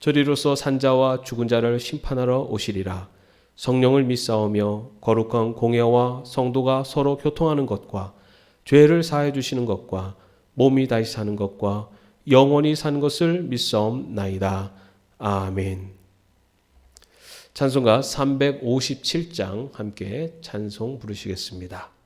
저리로서 산자와 죽은 자를 심판하러 오시리라. 성령을 믿사오며 거룩한 공예와 성도가 서로 교통하는 것과 죄를 사해 주시는 것과 몸이 다시 사는 것과 영원히 사는 것을 믿사옵나이다. 아멘. 찬송가 357장 함께 찬송 부르시겠습니다.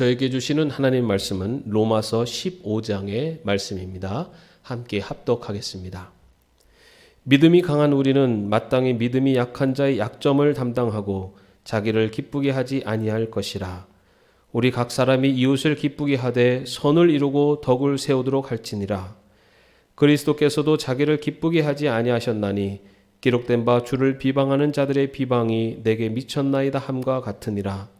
저에게 주시는 하나님 말씀은 로마서 15장의 말씀입니다. 함께 합독하겠습니다. 믿음이 강한 우리는 마땅히 믿음이 약한 자의 약점을 담당하고 자기를 기쁘게 하지 아니할 것이라. 우리 각 사람이 이웃을 기쁘게 하되 선을 이루고 덕을 세우도록 할지니라. 그리스도께서도 자기를 기쁘게 하지 아니하셨나니 기록된 바 주를 비방하는 자들의 비방이 내게 미쳤나이다 함과 같으니라.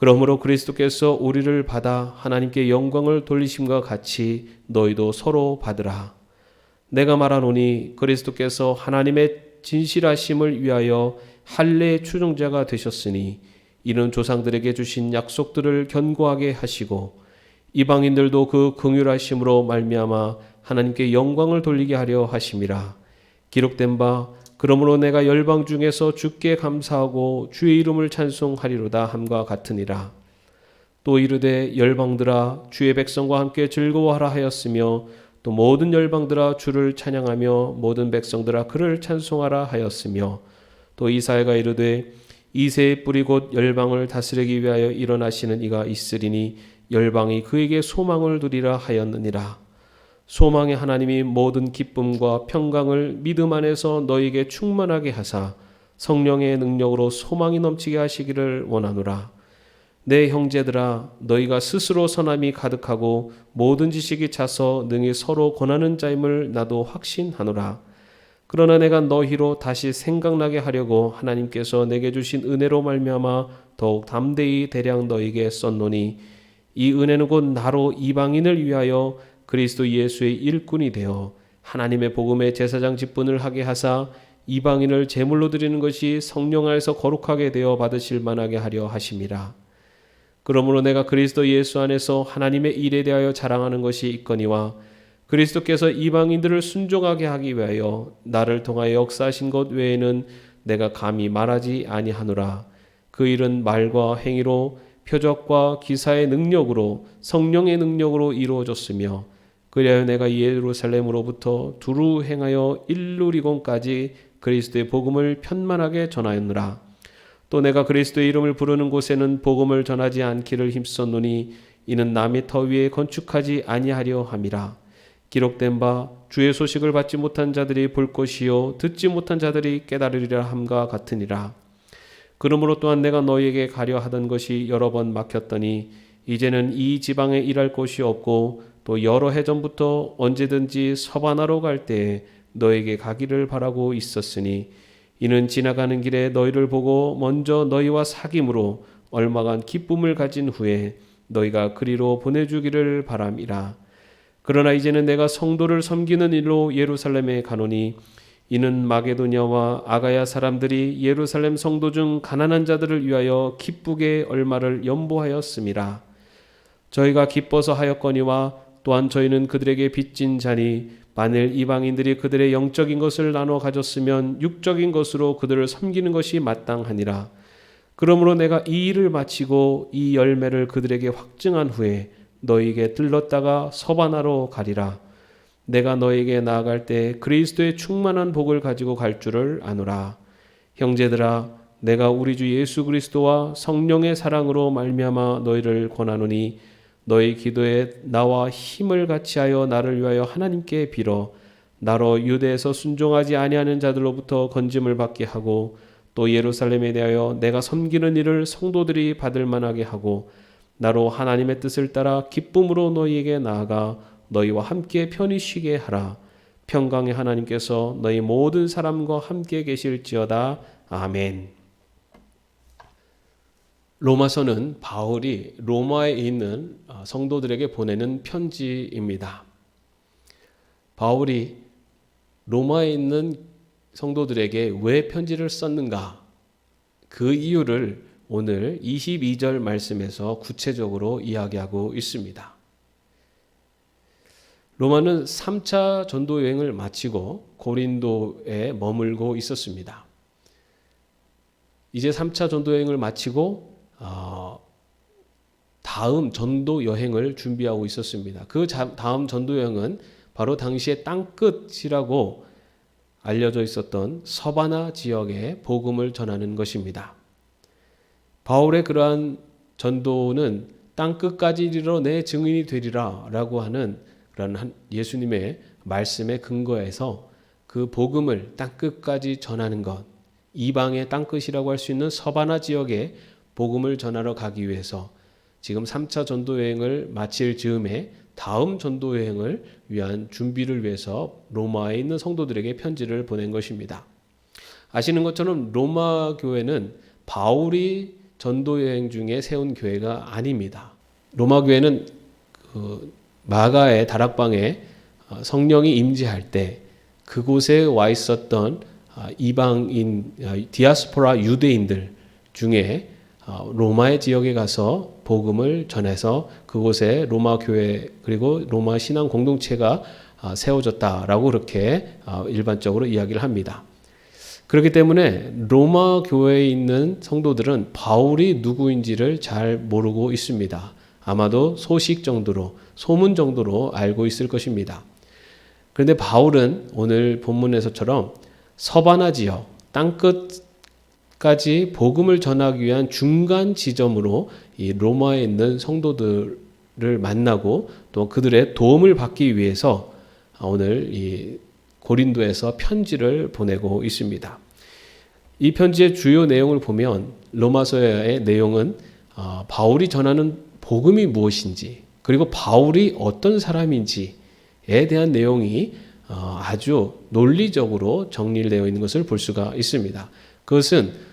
그러므로 그리스도께서 우리를 받아 하나님께 영광을 돌리심과 같이 너희도 서로 받으라. 내가 말하노니 그리스도께서 하나님의 진실하심을 위하여 할례의 추종자가 되셨으니 이는 조상들에게 주신 약속들을 견고하게 하시고 이방인들도 그 긍휼하심으로 말미암아 하나님께 영광을 돌리게 하려 하심이라 기록된 바 그러므로 내가 열방 중에서 주께 감사하고 주의 이름을 찬송하리로다 함과 같으니라. 또 이르되 열방들아 주의 백성과 함께 즐거워하라 하였으며 또 모든 열방들아 주를 찬양하며 모든 백성들아 그를 찬송하라 하였으며 또 이사야가 이르되 이새의 뿌리 곧 열방을 다스리기 위하여 일어나시는 이가 있으리니 열방이 그에게 소망을 두리라 하였느니라 소망의 하나님이 모든 기쁨과 평강을 믿음 안에서 너에게 충만하게 하사 성령의 능력으로 소망이 넘치게 하시기를 원하노라. 내 형제들아 너희가 스스로 선함이 가득하고 모든 지식이 차서 능히 서로 권하는 자임을 나도 확신하노라. 그러나 내가 너희로 다시 생각나게 하려고 하나님께서 내게 주신 은혜로 말미암아 더욱 담대히 대량 너희에게 썼노니 이 은혜는 곧 나로 이방인을 위하여 그리스도 예수의 일꾼이 되어 하나님의 복음의 제사장 직분을 하게 하사 이방인을 제물로 드리는 것이 성령 안에서 거룩하게 되어 받으실 만하게 하려 하심이라. 그러므로 내가 그리스도 예수 안에서 하나님의 일에 대하여 자랑하는 것이 있거니와 그리스도께서 이방인들을 순종하게 하기 위하여 나를 통하여 역사하신 것 외에는 내가 감히 말하지 아니하노라. 그 일은 말과 행위로 표적과 기사의 능력으로 성령의 능력으로 이루어졌으며 그리하여 내가 예루살렘으로부터 두루 행하여 일루리곤까지 그리스도의 복음을 편만하게 전하였느라. 또 내가 그리스도의 이름을 부르는 곳에는 복음을 전하지 않기를 힘썼노니 이는 남의 터 위에 건축하지 아니하려 함이라. 기록된 바 주의 소식을 받지 못한 자들이 볼 것이요 듣지 못한 자들이 깨달으리라 함과 같으니라. 그러므로 또한 내가 너희에게 가려 하던 것이 여러 번 막혔더니 이제는 이 지방에 일할 곳이 없고 또 여러 해 전부터 언제든지 서바나로 갈 때에 너에게 가기를 바라고 있었으니 이는 지나가는 길에 너희를 보고 먼저 너희와 사귐으로 얼마간 기쁨을 가진 후에 너희가 그리로 보내주기를 바람이라. 그러나 이제는 내가 성도를 섬기는 일로 예루살렘에 가노니 이는 마게도냐와 아가야 사람들이 예루살렘 성도 중 가난한 자들을 위하여 기쁘게 얼마를 연보하였음이라. 저희가 기뻐서 하였거니와 또한 저희는 그들에게 빚진 자니 만일 이방인들이 그들의 영적인 것을 나눠 가졌으면 육적인 것으로 그들을 섬기는 것이 마땅하니라. 그러므로 내가 이 일을 마치고 이 열매를 그들에게 확증한 후에 너희에게 들렀다가 서바나로 가리라. 내가 너에게 나아갈 때 그리스도의 충만한 복을 가지고 갈 줄을 아노라. 형제들아, 내가 우리 주 예수 그리스도와 성령의 사랑으로 말미암아 너희를 권하노니 너희 기도에 나와 힘을 같이하여 나를 위하여 하나님께 빌어 나로 유대에서 순종하지 아니하는 자들로부터 건짐을 받게 하고 또 예루살렘에 대하여 내가 섬기는 일을 성도들이 받을 만하게 하고 나로 하나님의 뜻을 따라 기쁨으로 너희에게 나아가 너희와 함께 편히 쉬게 하라. 평강의 하나님께서 너희 모든 사람과 함께 계실지어다. 아멘. 로마서는 바울이 로마에 있는 어, 성도들에게 보내는 편지입니다. 바울이 로마에 있는 성도들에게 왜 편지를 썼는가? 그 이유를 오늘 22절 말씀에서 구체적으로 이야기하고 있습니다. 로마는 3차 전도 여행을 마치고 고린도에 머물고 있었습니다. 이제 3차 전도 여행을 마치고 어, 다음 전도 여행을 준비하고 있었습니다. 그 자- 다음 전도 여행은 바로 당시의 땅끝이라고 알려져 있었던 서바나 지역에 복음을 전하는 것입니다. 바울의 그러한 전도는 땅 끝까지 이르러 내 증인이 되리라 라고 하는 그런 한 예수님의 말씀에 근거해서 그 복음을 땅 끝까지 전하는 것, 이방의 땅 끝이라고 할 수 있는 서바나 지역에 복음을 전하러 가기 위해서 지금 3차 전도 여행을 마칠 즈음에 다음 전도 여행을 위한 준비를 위해서 로마에 있는 성도들에게 편지를 보낸 것입니다. 아시는 것처럼 로마 교회는 바울이 전도 여행 중에 세운 교회가 아닙니다. 로마 교회는 그 마가의 다락방에 어, 성령이 임재할 때 그곳에 와 있었던 아, 이방인 아, 디아스포라 유대인들 중에 어, 로마의 지역에 가서 복음을 전해서 그곳에 로마 교회 그리고 로마 신앙 공동체가 아, 세워졌다라고 그렇게 아, 일반적으로 이야기를 합니다. 그렇기 때문에 로마 교회에 있는 성도들은 바울이 누구인지를 잘 모르고 있습니다. 아마도 소식 정도로, 소문 정도로 알고 있을 것입니다. 그런데 바울은 오늘 본문에서처럼 서바나 지역, 땅끝 까지 복음을 전하기 위한 중간 지점으로 이 로마에 있는 성도들을 만나고 또 그들의 도움을 받기 위해서 오늘 이 고린도에서 편지를 보내고 있습니다. 이 편지의 주요 내용을 보면 로마서의 내용은 어, 바울이 전하는 복음이 무엇인지 그리고 바울이 어떤 사람인지에 대한 내용이 어, 아주 논리적으로 정리되어 있는 것을 볼 수가 있습니다. 그것은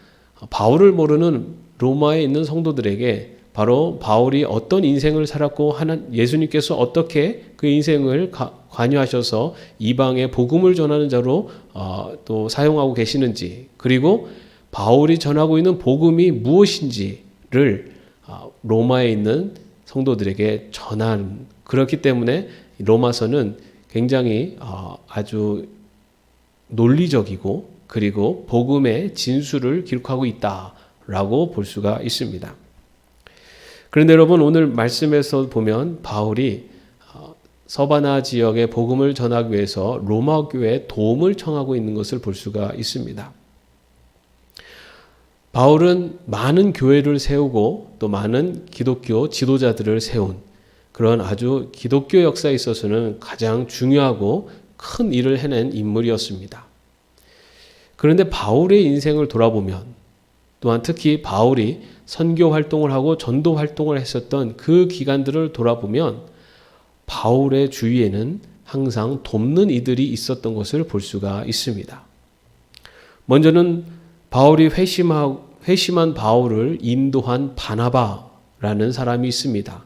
바울을 모르는 로마에 있는 성도들에게 바로 바울이 어떤 인생을 살았고 하는 예수님께서 어떻게 그 인생을 가- 관여하셔서 이방에 복음을 전하는 자로 어, 또 사용하고 계시는지 그리고 바울이 전하고 있는 복음이 무엇인지를 어, 로마에 있는 성도들에게 전한 그렇기 때문에 로마서는 굉장히 어, 아주 논리적이고 그리고 복음의 진수를 기록하고 있다라고 볼 수가 있습니다. 그런데 여러분 오늘 말씀에서 보면 바울이 어, 서바나 지역의 복음을 전하기 위해서 로마 교회에 도움을 청하고 있는 것을 볼 수가 있습니다. 바울은 많은 교회를 세우고 또 많은 기독교 지도자들을 세운 그런 아주 기독교 역사에 있어서는 가장 중요하고 큰 일을 해낸 인물이었습니다. 그런데 바울의 인생을 돌아보면 또한 특히 바울이 선교 활동을 하고 전도 활동을 했었던 그 기간들을 돌아보면 바울의 주위에는 항상 돕는 이들이 있었던 것을 볼 수가 있습니다. 먼저는 바울이 회심하, 회심한 바울을 인도한 바나바라는 사람이 있습니다.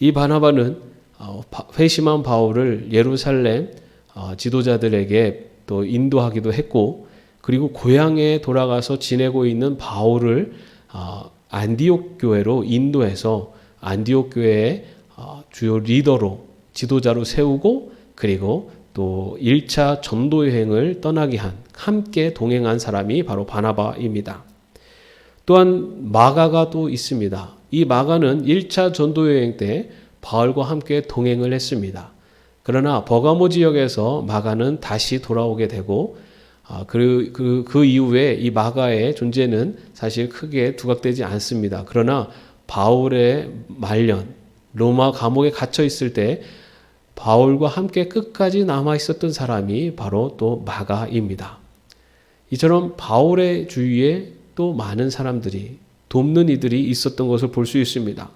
이 바나바는 어, 바- 회심한 바울을 예루살렘 어, 지도자들에게 또 인도하기도 했고 그리고 고향에 돌아가서 지내고 있는 바울을 어, 안디옥 교회로 인도해서 안디옥 교회의 어, 주요 리더로 지도자로 세우고 그리고 또 1차 전도 여행을 떠나게 한 함께 동행한 사람이 바로 바나바입니다. 또한 마가가 또 있습니다. 이 마가는 1차 전도 여행 때 바울과 함께 동행을 했습니다. 그러나 버가모 지역에서 마가는 다시 돌아오게 되고 아, 그, 그, 그 이후에 이 마가의 존재는 사실 크게 두각되지 않습니다. 그러나 바울의 말년, 로마 감옥에 갇혀 있을 때 바울과 함께 끝까지 남아 있었던 사람이 바로 또 마가입니다. 이처럼 바울의 주위에 또 많은 사람들이 돕는 이들이 있었던 것을 볼 수 있습니다.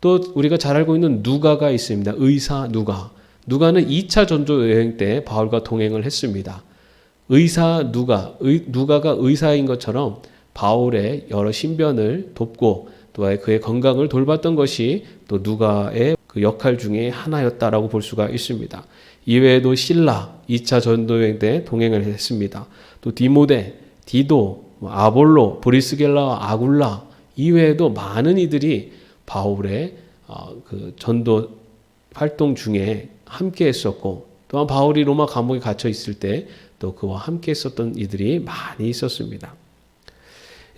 또 우리가 잘 알고 있는 누가가 있습니다. 의사 누가. 누가는 2차 전도 여행 때 바울과 동행을 했습니다. 의사 누가, 의, 누가가 의사인 것처럼 바울의 여러 신변을 돕고 또 그의 건강을 돌봤던 것이 또 누가의 그 역할 중에 하나였다라고 볼 수가 있습니다. 이외에도 신라 2차 전도여행 때 동행을 했습니다. 또 디모데, 디도, 뭐 아볼로, 브리스겔라와 아굴라 이외에도 많은 이들이 바울의 어, 그 전도 활동 중에 함께 했었고 또한 바울이 로마 감옥에 갇혀 있을 때 또 그와 함께 했었던 이들이 많이 있었습니다.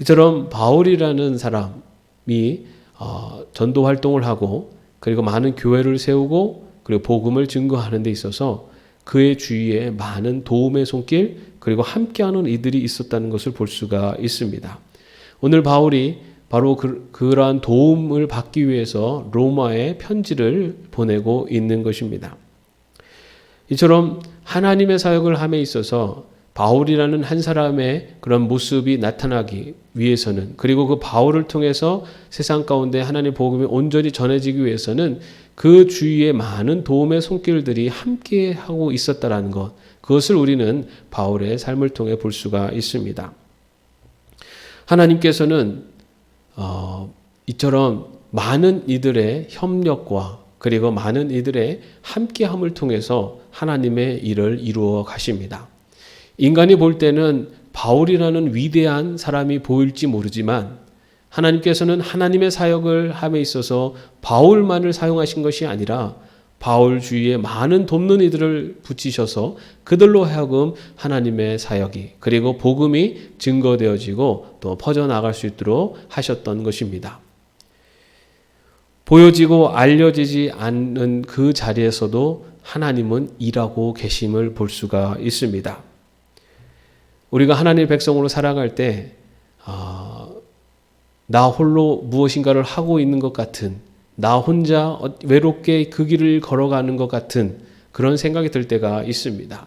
이처럼 바울이라는 사람이 어, 전도 활동을 하고 그리고 많은 교회를 세우고 그리고 복음을 증거하는 데 있어서 그의 주위에 많은 도움의 손길 그리고 함께하는 이들이 있었다는 것을 볼 수가 있습니다. 오늘 바울이 바로 그, 그러한 도움을 받기 위해서 로마에 편지를 보내고 있는 것입니다. 이처럼 하나님의 사역을 함에 있어서 바울이라는 한 사람의 그런 모습이 나타나기 위해서는 그리고 그 바울을 통해서 세상 가운데 하나님 복음이 온전히 전해지기 위해서는 그 주위에 많은 도움의 손길들이 함께 하고 있었다라는 것 그것을 우리는 바울의 삶을 통해 볼 수가 있습니다. 하나님께서는 어, 이처럼 많은 이들의 협력과 그리고 많은 이들의 함께함을 통해서 하나님의 일을 이루어 가십니다. 인간이 볼 때는 바울이라는 위대한 사람이 보일지 모르지만 하나님께서는 하나님의 사역을 함에 있어서 바울만을 사용하신 것이 아니라 바울 주위에 많은 돕는 이들을 붙이셔서 그들로 하여금 하나님의 사역이 그리고 복음이 증거되어지고 또 퍼져나갈 수 있도록 하셨던 것입니다. 보여지고 알려지지 않는 그 자리에서도 하나님은 일하고 계심을 볼 수가 있습니다. 우리가 하나님의 백성으로 살아갈 때, 아, 나 홀로 무엇인가를 하고 있는 것 같은, 나 혼자 외롭게 그 길을 걸어가는 것 같은 그런 생각이 들 때가 있습니다.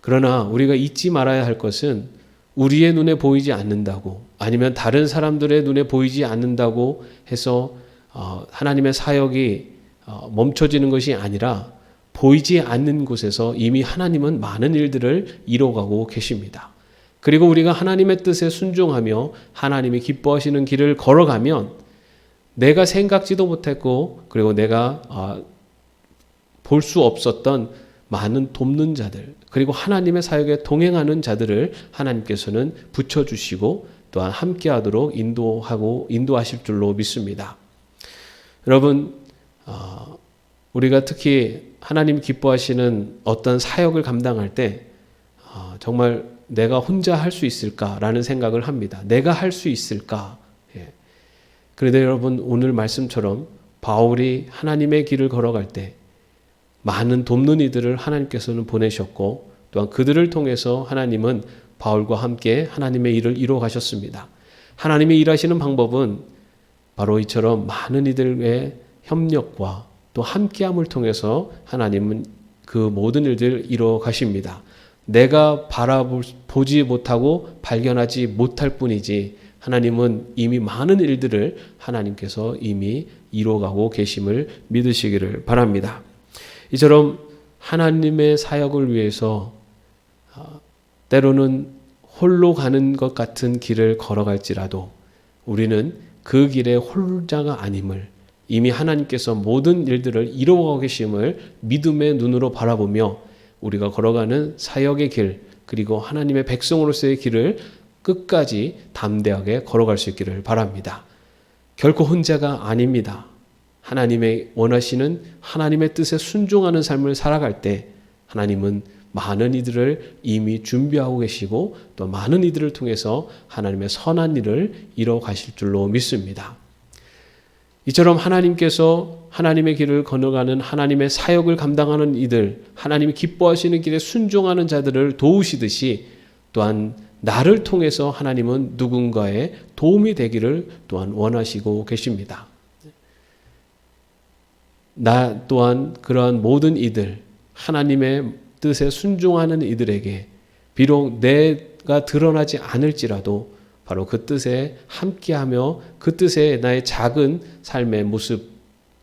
그러나 우리가 잊지 말아야 할 것은 우리의 눈에 보이지 않는다고 아니면 다른 사람들의 눈에 보이지 않는다고 해서 어, 하나님의 사역이 어, 멈춰지는 것이 아니라 보이지 않는 곳에서 이미 하나님은 많은 일들을 이뤄가고 계십니다. 그리고 우리가 하나님의 뜻에 순종하며 하나님이 기뻐하시는 길을 걸어가면 내가 생각지도 못했고 그리고 내가 어, 볼수 없었던 많은 돕는 자들 그리고 하나님의 사역에 동행하는 자들을 하나님께서는 붙여주시고 또한 함께하도록 인도하고 인도하실 줄로 믿습니다. 여러분 어, 우리가 특히 하나님 기뻐하시는 어떤 사역을 감당할 때 어, 정말 내가 혼자 할 수 있을까라는 생각을 합니다. 내가 할 수 있을까? 예. 그런데 여러분 오늘 말씀처럼 바울이 하나님의 길을 걸어갈 때 많은 돕는 이들을 하나님께서는 보내셨고 또한 그들을 통해서 하나님은 바울과 함께 하나님의 일을 이루어 가셨습니다. 하나님의 일하시는 방법은 바로 이처럼 많은 이들의 협력과 또 함께함을 통해서 하나님은 그 모든 일들을 이루어 가십니다. 내가 바라보지 못하고 발견하지 못할 뿐이지 하나님은 이미 많은 일들을 하나님께서 이미 이루어가고 계심을 믿으시기를 바랍니다. 이처럼 하나님의 사역을 위해서 어, 때로는 홀로 가는 것 같은 길을 걸어갈지라도 우리는 그 길의 홀자가 아님을 이미 하나님께서 모든 일들을 이루어가고 계심을 믿음의 눈으로 바라보며 우리가 걸어가는 사역의 길 그리고 하나님의 백성으로서의 길을 끝까지 담대하게 걸어갈 수 있기를 바랍니다. 결코 혼자가 아닙니다. 하나님의 원하시는 하나님의 뜻에 순종하는 삶을 살아갈 때 하나님은 많은 이들을 이미 준비하고 계시고 또 많은 이들을 통해서 하나님의 선한 일을 이뤄 가실 줄로 믿습니다. 이처럼 하나님께서 하나님의 길을 건너가는 하나님의 사역을 감당하는 이들, 하나님이 기뻐하시는 길에 순종하는 자들을 도우시듯이 또한 나를 통해서 하나님은 누군가의 도움이 되기를 또한 원하시고 계십니다. 나 또한 그러한 모든 이들, 하나님의 뜻에 순종하는 이들에게 비록 내가 드러나지 않을지라도 바로 그 뜻에 함께하며 그 뜻에 나의 작은 삶의 모습,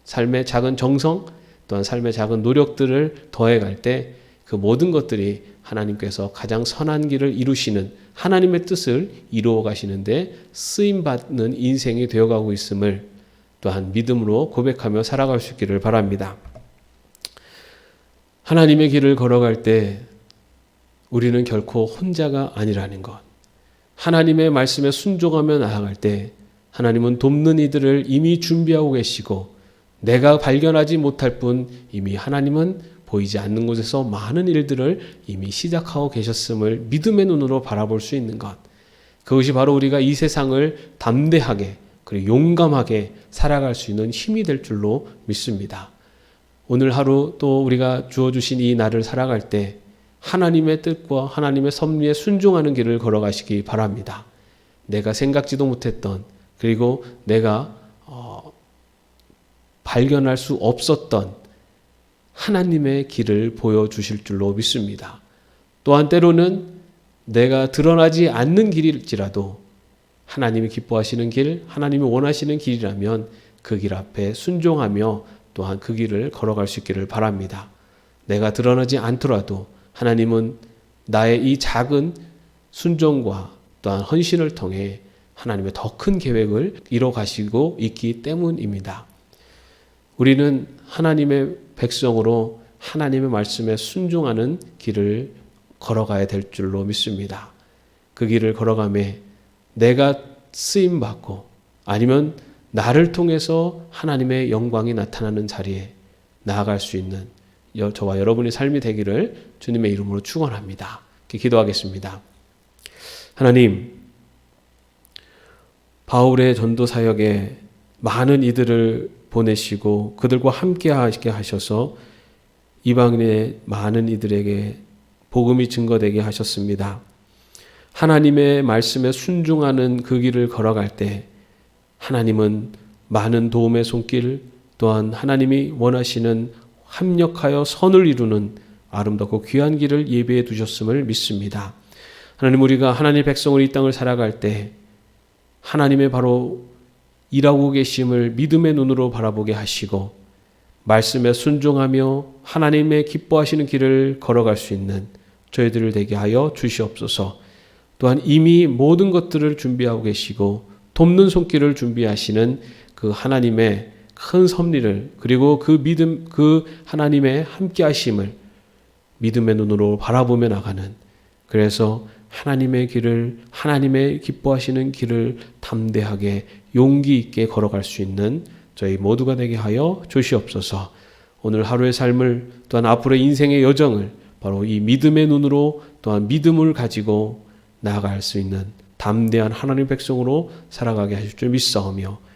삶의 작은 정성, 또한 삶의 작은 노력들을 더해갈 때 그 모든 것들이 하나님께서 가장 선한 길을 이루시는 하나님의 뜻을 이루어 가시는데 쓰임 받는 인생이 되어 가고 있음을 또한 믿음으로 고백하며 살아갈 수 있기를 바랍니다. 하나님의 길을 걸어갈 때 우리는 결코 혼자가 아니라는 것. 하나님의 말씀에 순종하며 나아갈 때 하나님은 돕는 이들을 이미 준비하고 계시고 내가 발견하지 못할 뿐 이미 하나님은 보이지 않는 곳에서 많은 일들을 이미 시작하고 계셨음을 믿음의 눈으로 바라볼 수 있는 것. 그것이 바로 우리가 이 세상을 담대하게 그리고 용감하게 살아갈 수 있는 힘이 될 줄로 믿습니다. 오늘 하루 또 우리가 주어주신 이 날을 살아갈 때 하나님의 뜻과 하나님의 섭리에 순종하는 길을 걸어가시기 바랍니다. 내가 생각지도 못했던 그리고 내가 어, 발견할 수 없었던 하나님의 길을 보여주실 줄로 믿습니다. 또한 때로는 내가 드러나지 않는 길일지라도 하나님이 기뻐하시는 길, 하나님이 원하시는 길이라면 그 길 앞에 순종하며 또한 그 길을 걸어갈 수 있기를 바랍니다. 내가 드러나지 않더라도 하나님은 나의 이 작은 순종과 또한 헌신을 통해 하나님의 더 큰 계획을 이뤄 가시고 있기 때문입니다. 우리는 하나님의 백성으로 하나님의 말씀에 순종하는 길을 걸어가야 될 줄로 믿습니다. 그 길을 걸어가며 내가 쓰임 받고 아니면 나를 통해서 하나님의 영광이 나타나는 자리에 나아갈 수 있는 여- 저와 여러분의 삶이 되기를 주님의 이름으로 축원합니다. 기도하겠습니다. 하나님, 바울의 전도 사역에 많은 이들을 보내시고 그들과 함께 하게 하셔서 이방인의 많은 이들에게 복음이 증거되게 하셨습니다. 하나님의 말씀에 순종하는 그 길을 걸어갈 때 하나님은 많은 도움의 손길 또한 하나님이 원하시는 합력하여 선을 이루는 아름답고 귀한 길을 예비해 두셨음을 믿습니다. 하나님 우리가 하나님의 백성으로 이 땅을 살아갈 때 하나님의 바로 일하고 계심을 믿음의 눈으로 바라보게 하시고 말씀에 순종하며 하나님의 기뻐하시는 길을 걸어갈 수 있는 저희들을 되게 하여 주시옵소서. 또한 이미 모든 것들을 준비하고 계시고 돕는 손길을 준비하시는 그 하나님의 큰 섭리를 그리고 그 믿음 그 하나님의 함께 하심을 믿음의 눈으로 바라보며 나가는 그래서 하나님의 길을 하나님의 기뻐하시는 길을 담대하게 용기 있게 걸어갈 수 있는 저희 모두가 되게 하여 주시옵소서. 오늘 하루의 삶을 또한 앞으로의 인생의 여정을 바로 이 믿음의 눈으로 또한 믿음을 가지고 나아갈 수 있는 담대한 하나님 백성으로 살아가게 하실 줄 믿사오며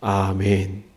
아멘.